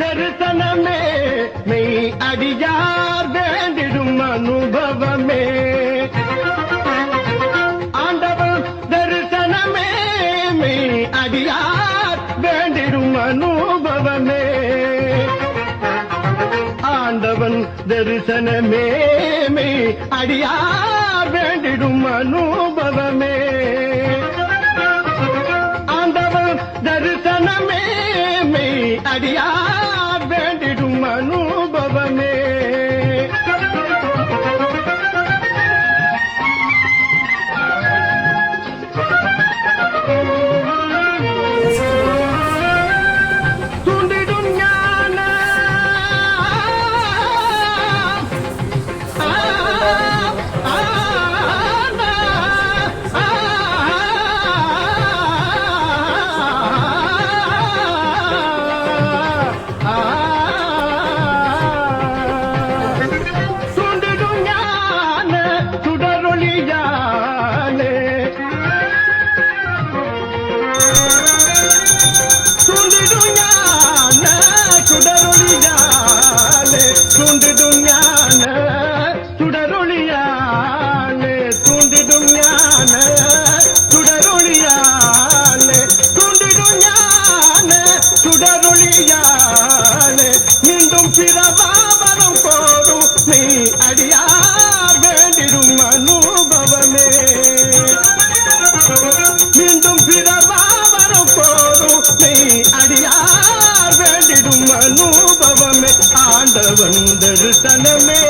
தரிசனமே மெய் அடியார் வேண்டிடும் அனுபவமே. ஆண்டவன் தரிசனமே மெய் அடியார் வேண்டிடும் அனுபவமே. ஆண்டவன் தரிசனமே மெய் அடியார் வேண்டிடும் அனுபவமே. ஆண்டவன் சுடரொளியாலே மீண்டும் பிறவாவரம் கோரும். நீ அடியார் வேண்டிடும் அனுபவமே. மீண்டும் பிறவாவரம் போரும் நீ அடியார் வேண்டிடும் அனுபவமே. ஆண்டவன் தரிசனமே.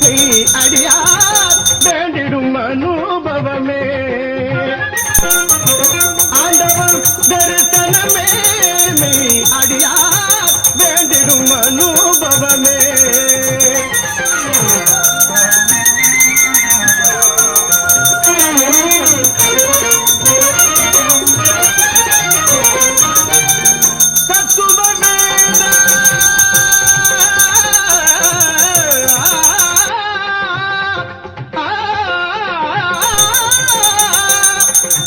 நீ அடியார் வேண்டிடும் அனுபவமே.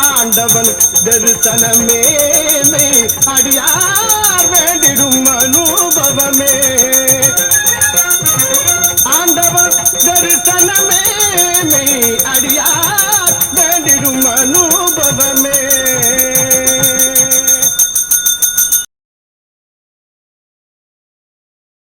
ஆண்டவன் தரிசனமே அடியார் வேண்டி